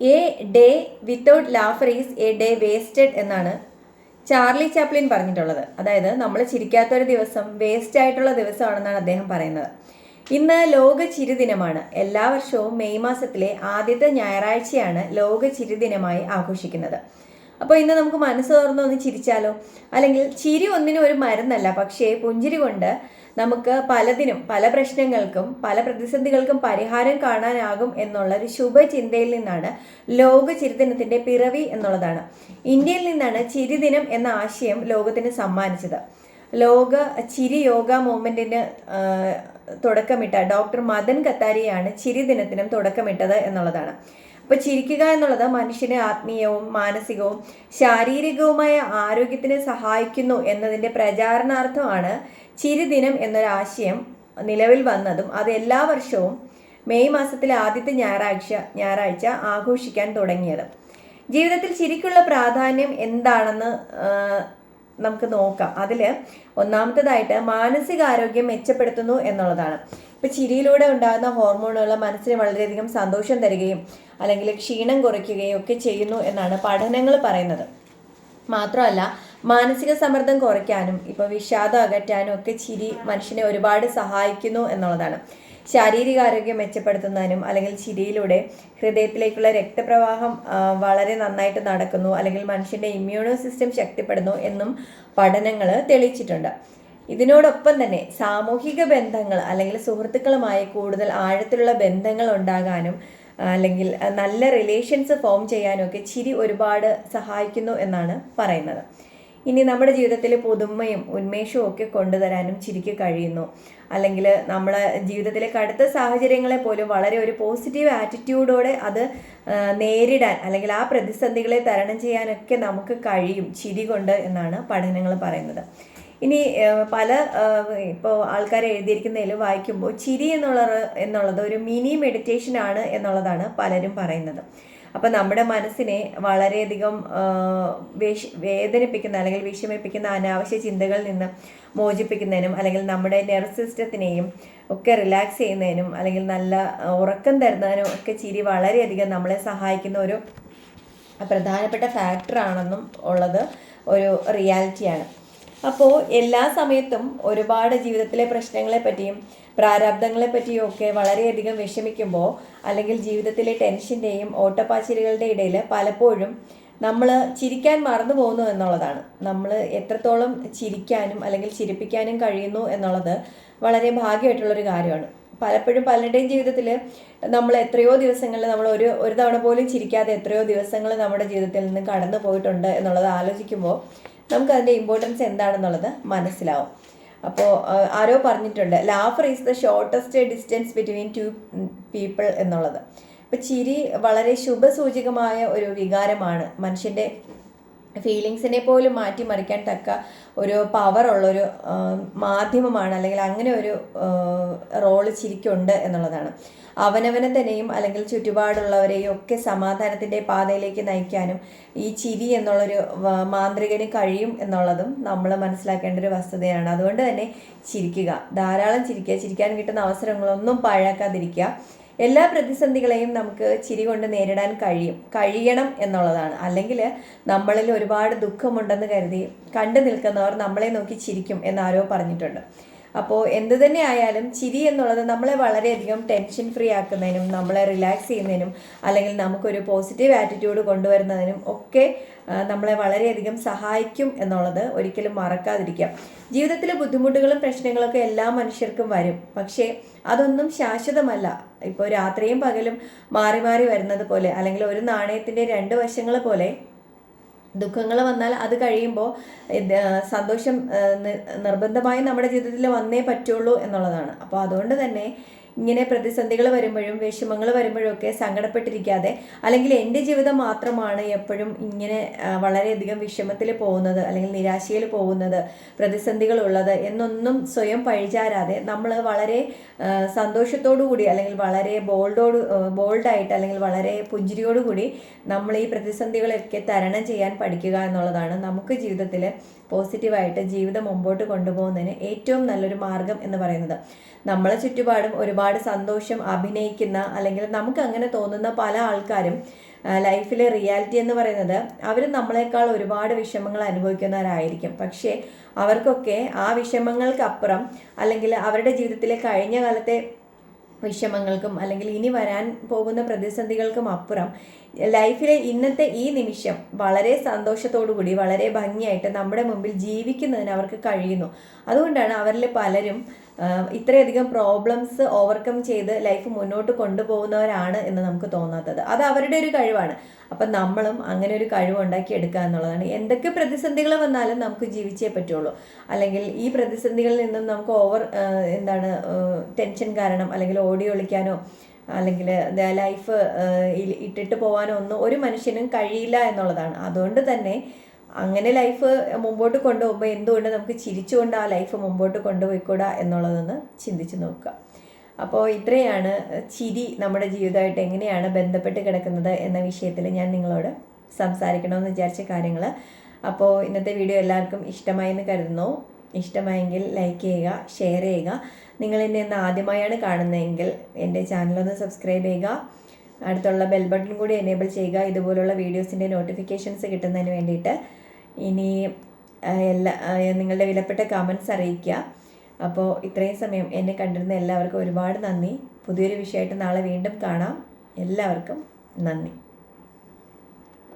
A day without laughter is a day wasted എന്നാണ് Charlie Chaplin പറഞ്ഞിട്ടുള്ളത്. അതായത് നമ്മൾ ചിരിക്കാത്ത ഒരു ദിവസം വേസ്റ്റ് ആയിട്ടുള്ള ദിവസമാണെന്നാണ് അദ്ദേഹം പറയുന്നത്. ഇന്ന് ലോക ചിരിദിനമാണ്. എല്ലാ വർഷവും മെയ് മാസത്തിലെ ആദ്യത്തെ ഞായറാഴ്ചയാണ് ലോക ചിരിദിനമായി ആഘോഷിക്കുന്നത്. അപ്പോൾ ഇന്ന് നമുക്ക് മനസ്സ് തുറന്ന് ഒന്ന് ചിരിച്ചാലോ? അല്ലെങ്കിൽ ചിരി ഒന്നിനും ഒരു മരുന്നല്ല പക്ഷേ പുഞ്ചിരി കൊണ്ട് നമുക്ക് പലതിനും പല പ്രശ്നങ്ങൾക്കും പല പ്രതിസന്ധികൾക്കും പരിഹാരം കാണാനാകും എന്നുള്ള ഒരു ശുഭചിന്തയിൽ നിന്നാണ് ലോക ചിരിദിനത്തിന്റെ പിറവി എന്നുള്ളതാണ്. ഇന്ത്യയിൽ നിന്നാണ് ചിരിദിനം എന്ന ആശയം ലോകത്തിന് സമ്മാനിച്ചത്. ലോക ചിരി യോഗ മൂവ്മെന്റിന് തുടക്കമിട്ട ഡോക്ടർ മദൻ കത്താരിയാണ് ചിരി ദിനത്തിനും തുടക്കമിട്ടത് എന്നുള്ളതാണ്. അപ്പോൾ ചിരിക്കുക എന്നുള്ളത് മനുഷ്യന് ആത്മീയവും മാനസികവും ശാരീരികവുമായ ആരോഗ്യത്തിന് സഹായിക്കുന്നു എന്നതിന്റെ പ്രചാരണാർത്ഥമാണ് ചിരിദിനം എന്നൊരാശയം നിലവിൽ വന്നതും അത് എല്ലാ വർഷവും മെയ് മാസത്തിലെ ആദ്യത്തെ ഞായറാഴ്ച ഞായറാഴ്ച ആഘോഷിക്കാൻ തുടങ്ങിയത്. ജീവിതത്തിൽ ചിരിക്കുള്ള പ്രാധാന്യം എന്താണെന്ന് നമുക്ക് നോക്കാം. അതിൽ ഒന്നാമത്തേതായിട്ട് മാനസികാരോഗ്യം മെച്ചപ്പെടുത്തുന്നു എന്നുള്ളതാണ്. ഇപ്പം ചിരിയിലൂടെ ഉണ്ടാകുന്ന ഹോർമോണുകൾ മനസ്സിന് വളരെയധികം സന്തോഷം തരികയും അല്ലെങ്കിൽ ക്ഷീണം കുറയ്ക്കുകയും ഒക്കെ ചെയ്യുന്നു എന്നാണ് പഠനങ്ങൾ പറയുന്നത്. മാത്രമല്ല മാനസിക സമ്മർദ്ദം കുറയ്ക്കാനും ഇപ്പോൾ വിഷാദം അകറ്റാനും ഒക്കെ ചിരി മനുഷ്യനെ ഒരുപാട് സഹായിക്കുന്നു എന്നുള്ളതാണ്. ശാരീരികാരോഗ്യം മെച്ചപ്പെടുത്തുന്നതിനും അല്ലെങ്കിൽ ചിരിയിലൂടെ ഹൃദയത്തിലേക്കുള്ള രക്തപ്രവാഹം വളരെ നന്നായിട്ട് നടക്കുന്നു. അല്ലെങ്കിൽ മനുഷ്യന്റെ ഇമ്മ്യൂണോ സിസ്റ്റം ശക്തിപ്പെടുന്നു എന്നും പഠനങ്ങൾ തെളിയിച്ചിട്ടുണ്ട്. ഇതിനോടൊപ്പം തന്നെ സാമൂഹിക ബന്ധങ്ങൾ അല്ലെങ്കിൽ സുഹൃത്തുക്കളുമായി കൂടുതൽ ആഴത്തിലുള്ള ബന്ധങ്ങൾ ഉണ്ടാകാനും അല്ലെങ്കിൽ നല്ല റിലേഷൻസ് ഫോം ചെയ്യാനും ഒക്കെ ചിരി ഒരുപാട് സഹായിക്കുന്നു എന്നാണ് പറയുന്നത്. ഇനി നമ്മുടെ ജീവിതത്തിൽ പുതുമയും ഉന്മേഷവും ഒക്കെ കൊണ്ടുതരാനും ചിരിക്ക് കഴിയുന്നു. അല്ലെങ്കിൽ നമ്മളെ ജീവിതത്തിലെ കടുത്ത സാഹചര്യങ്ങളെ പോലും വളരെ ഒരു പോസിറ്റീവ് ആറ്റിറ്റ്യൂഡോടെ അത് നേരിടാൻ അല്ലെങ്കിൽ ആ പ്രതിസന്ധികളെ തരണം ചെയ്യാനൊക്കെ നമുക്ക് കഴിയും ചിരി കൊണ്ട് എന്നാണ് പഠനങ്ങൾ പറയുന്നത്. ഇനി പല ഇപ്പോൾ ആൾക്കാർ എഴുതിയിരിക്കുന്നതിൽ വായിക്കുമ്പോൾ ചിരി എന്നുള്ളത് എന്നുള്ളത് ഒരു മിനി മെഡിറ്റേഷൻ ആണ് എന്നുള്ളതാണ് പലരും പറയുന്നത്. അപ്പം നമ്മുടെ മനസ്സിനെ വളരെയധികം വേഷ വേദനിപ്പിക്കുന്ന അല്ലെങ്കിൽ വിഷമിപ്പിക്കുന്ന അനാവശ്യ ചിന്തകളിൽ നിന്ന് മോചിപ്പിക്കുന്നതിനും അല്ലെങ്കിൽ നമ്മുടെ നെർവ് സിസ്റ്റത്തിനെയും ഒക്കെ റിലാക്സ് ചെയ്യുന്നതിനും അല്ലെങ്കിൽ നല്ല ഉറക്കം തരുന്നതിനും ഒക്കെ ചിരി വളരെയധികം നമ്മളെ സഹായിക്കുന്ന ഒരു പ്രധാനപ്പെട്ട ഫാക്ടറാണെന്നും ഉള്ളത് ഒരു റിയാലിറ്റിയാണ് അപ്പോൾ എല്ലാ സമയത്തും ഒരുപാട് ജീവിതത്തിലെ പ്രശ്നങ്ങളെ പറ്റിയും പ്രാരാബ്ദങ്ങളെ പറ്റിയും ഒക്കെ വളരെയധികം വിഷമിക്കുമ്പോൾ അല്ലെങ്കിൽ ജീവിതത്തിലെ ടെൻഷന്റെയും ഓട്ടപ്പാച്ചിലുകളുടെ ഇടയിൽ പലപ്പോഴും നമ്മൾ ചിരിക്കാൻ മറന്നു പോകുന്നു എന്നുള്ളതാണ്. നമ്മൾ എത്രത്തോളം ചിരിക്കാനും അല്ലെങ്കിൽ ചിരിപ്പിക്കാനും കഴിയുന്നു എന്നുള്ളത് വളരെ ഭാഗ്യമായിട്ടുള്ളൊരു കാര്യമാണ്. പലപ്പോഴും പലരുടെയും ജീവിതത്തിൽ നമ്മൾ എത്രയോ ദിവസങ്ങളിൽ നമ്മൾ ഒരു ഒരു തവണ പോലും ചിരിക്കാതെ എത്രയോ ദിവസങ്ങൾ നമ്മുടെ ജീവിതത്തിൽ നിന്ന് കടന്നു പോയിട്ടുണ്ട് എന്നുള്ളത് ആലോചിക്കുമ്പോൾ നമുക്ക് അതിന്റെ ഇമ്പോർട്ടൻസ് എന്താണെന്നുള്ളത് മനസ്സിലാവും. അപ്പോൾ ആരോ പറഞ്ഞിട്ടുണ്ട് laughter is the shortest distance between two people എന്നുള്ളത്. അപ്പോൾ ചിരി വളരെ ശുഭസൂചകമായ ഒരു വികാരമാണ് മനുഷ്യന്റെ ഫീലിങ്സിനെ പോലും മാറ്റിമറിക്കാൻ തക്ക ഒരു പവർ ഉള്ളൊരു മാധ്യമമാണ്. അല്ലെങ്കിൽ അങ്ങനെ ഒരു റോൾ ചിരിക്കുണ്ട് എന്നുള്ളതാണ്. അവനവനെ തന്നെയും അല്ലെങ്കിൽ ചുറ്റുപാടുള്ളവരെയും ഒക്കെ സമാധാനത്തിന്റെ പാതയിലേക്ക് നയിക്കാനും ഈ ചിരി എന്നുള്ളൊരു മാന്ത്രികന് കഴിയും എന്നുള്ളതും നമ്മൾ മനസ്സിലാക്കേണ്ട ഒരു വസ്തുതയാണ്. അതുകൊണ്ട് തന്നെ ചിരിക്കുക. ധാരാളം ചിരിക്കുക. ചിരിക്കാൻ കിട്ടുന്ന അവസരങ്ങളൊന്നും പാഴാക്കാതിരിക്കുക. എല്ലാ പ്രതിസന്ധികളെയും നമുക്ക് ചിരി കൊണ്ട് നേരിടാൻ കഴിയും. കഴിയണം എന്നുള്ളതാണ്. അല്ലെങ്കിൽ നമ്മളിൽ ഒരുപാട് ദുഃഖമുണ്ടെന്ന് കരുതി കണ്ടു നിൽക്കുന്നവർ നമ്മളെ നോക്കി ചിരിക്കും എന്നാരോ പറഞ്ഞിട്ടുണ്ട്. അപ്പോൾ എന്ത് തന്നെ ആയാലും ചിരി എന്നുള്ളത് നമ്മളെ വളരെയധികം ടെൻഷൻ ഫ്രീ ആക്കുന്നതിനും നമ്മളെ റിലാക്സ് ചെയ്യുന്നതിനും അല്ലെങ്കിൽ നമുക്കൊരു പോസിറ്റീവ് ആറ്റിറ്റ്യൂഡ് കൊണ്ടുവരുന്നതിനും ഒക്കെ നമ്മളെ വളരെയധികം സഹായിക്കും എന്നുള്ളത് ഒരിക്കലും മറക്കാതിരിക്കുക ജീവിതത്തിലെ ബുദ്ധിമുട്ടുകളും പ്രശ്നങ്ങളൊക്കെ എല്ലാ മനുഷ്യർക്കും വരും. പക്ഷേ അതൊന്നും ശാശ്വതമല്ല. ഇപ്പോൾ രാത്രിയും പകലും മാറി മാറി വരുന്നത് പോലെ അല്ലെങ്കിൽ ഒരു നാണയത്തിന്റെ രണ്ട് വശങ്ങൾ പോലെ ദുഃഖങ്ങൾ വന്നാൽ അത് കഴിയുമ്പോൾ സന്തോഷം നിർബന്ധമായും നമ്മുടെ ജീവിതത്തിൽ വന്നേ പറ്റുള്ളൂ എന്നുള്ളതാണ്. അപ്പോൾ അതുകൊണ്ട് തന്നെ ഇങ്ങനെ പ്രതിസന്ധികൾ വരുമ്പോഴും വിഷമങ്ങൾ വരുമ്പോഴും ഒക്കെ സങ്കടപ്പെട്ടിരിക്കാതെ അല്ലെങ്കിൽ എന്റെ ജീവിതം മാത്രമാണ് എപ്പോഴും ഇങ്ങനെ വളരെയധികം വിഷമത്തിൽ പോകുന്നത് അല്ലെങ്കിൽ നിരാശയിൽ പോകുന്നത് പ്രതിസന്ധികളുള്ളത് എന്നൊന്നും സ്വയം പഴിചാരാതെ നമ്മൾ വളരെ സന്തോഷത്തോടു കൂടി അല്ലെങ്കിൽ വളരെ ബോൾഡോട് ബോൾഡായിട്ട് അല്ലെങ്കിൽ വളരെ പുഞ്ചിരിയോടുകൂടി നമ്മൾ ഈ പ്രതിസന്ധികളൊക്കെ തരണം ചെയ്യാൻ പഠിക്കുക എന്നുള്ളതാണ് നമുക്ക് ജീവിതത്തിൽ പോസിറ്റീവായിട്ട് ജീവിതം മുമ്പോട്ട് കൊണ്ടുപോകുന്നതിന് ഏറ്റവും നല്ലൊരു മാർഗം എന്ന് പറയുന്നത്. നമ്മളെ ചുറ്റുപാടും ഒരുപാട് സന്തോഷം അഭിനയിക്കുന്ന അല്ലെങ്കിൽ നമുക്ക് അങ്ങനെ തോന്നുന്ന പല ആൾക്കാരും ലൈഫിലെ റിയാലിറ്റി എന്ന് പറയുന്നത് അവർ നമ്മളെക്കാൾ ഒരുപാട് വിഷമങ്ങൾ അനുഭവിക്കുന്നവരായിരിക്കും. പക്ഷേ അവർക്കൊക്കെ ആ വിഷമങ്ങൾക്കപ്പുറം അല്ലെങ്കിൽ അവരുടെ ജീവിതത്തിലെ കഴിഞ്ഞ കാലത്തെ വിഷമങ്ങൾക്കും അല്ലെങ്കിൽ ഇനി വരാൻ പോകുന്ന പ്രതിസന്ധികൾക്കും അപ്പുറം ലൈഫിലെ ഇന്നത്തെ ഈ നിമിഷം വളരെ സന്തോഷത്തോടു കൂടി വളരെ ഭംഗിയായിട്ട് നമ്മുടെ മുമ്പിൽ ജീവിക്കുന്നതിന് അവർക്ക് കഴിയുന്നു. അതുകൊണ്ടാണ് അവരിൽ പലരും ഇത്രയധികം പ്രോബ്ലംസ് ഓവർകം ചെയ്ത് ലൈഫ് മുന്നോട്ട് കൊണ്ടുപോകുന്നവരാണ് എന്ന് നമുക്ക് തോന്നാത്തത്. അത് അവരുടെ ഒരു കഴിവാണ്. അപ്പം നമ്മളും അങ്ങനെ ഒരു കഴിവ് ഉണ്ടാക്കിയെടുക്കുക എന്നുള്ളതാണ്. എന്തൊക്കെ പ്രതിസന്ധികൾ വന്നാലും നമുക്ക് ജീവിച്ചേ പറ്റുള്ളൂ. അല്ലെങ്കിൽ ഈ പ്രതിസന്ധികളിൽ നിന്നും നമുക്ക് ഓവർ എന്താണ് ടെൻഷൻ കാരണം അല്ലെങ്കിൽ ഓടി ഒളിക്കാനോ അല്ലെങ്കിൽ ലൈഫ് ഇട്ടിട്ട് പോകാനോ ഒന്നും ഒരു മനുഷ്യനും കഴിയില്ല എന്നുള്ളതാണ്. അതുകൊണ്ട് തന്നെ അങ്ങനെ ലൈഫ് മുമ്പോട്ട് കൊണ്ടുപോകുമ്പോൾ എന്തുകൊണ്ട് നമുക്ക് ചിരിച്ചുകൊണ്ട് ആ ലൈഫ് മുമ്പോട്ട് കൊണ്ടുപോയിക്കൂടാ എന്നുള്ളതൊന്ന് ചിന്തിച്ച് നോക്കുക. അപ്പോൾ ഇത്രയാണ് ചിരി നമ്മുടെ ജീവിതമായിട്ട് എങ്ങനെയാണ് ബന്ധപ്പെട്ട് കിടക്കുന്നത് എന്ന വിഷയത്തിൽ ഞാൻ നിങ്ങളോട് സംസാരിക്കണമെന്ന് വിചാരിച്ച കാര്യങ്ങൾ അപ്പോൾ ഇന്നത്തെ വീഡിയോ എല്ലാവർക്കും ഇഷ്ടമായി എന്ന് കരുതുന്നു. ഇഷ്ടമായെങ്കിൽ ലൈക്ക് ചെയ്യുക ഷെയർ ചെയ്യുക. നിങ്ങൾ എന്നെ ഇന്ന് ആദ്യമായാണ് കാണുന്നതെങ്കിൽ എന്റെ ചാനലൊന്ന് സബ്സ്ക്രൈബ് ചെയ്യുക. അടുത്തുള്ള ബെൽ ബട്ടൺ കൂടി എനേബിൾ ചെയ്യുക. ഇതുപോലുള്ള വീഡിയോസിന്റെ നോട്ടിഫിക്കേഷൻസ് കിട്ടുന്നതിന് വേണ്ടിയിട്ട്. ഇനി എല്ലാ നിങ്ങളുടെ വിലപ്പെട്ട കമൻസ് അറിയിക്കുക. അപ്പോൾ ഇത്രയും സമയം എന്നെ കണ്ടിരുന്ന എല്ലാവർക്കും ഒരുപാട് നന്ദി. പുതിയൊരു വിഷയമായിട്ട് നാളെ വീണ്ടും കാണാം. എല്ലാവർക്കും നന്ദി.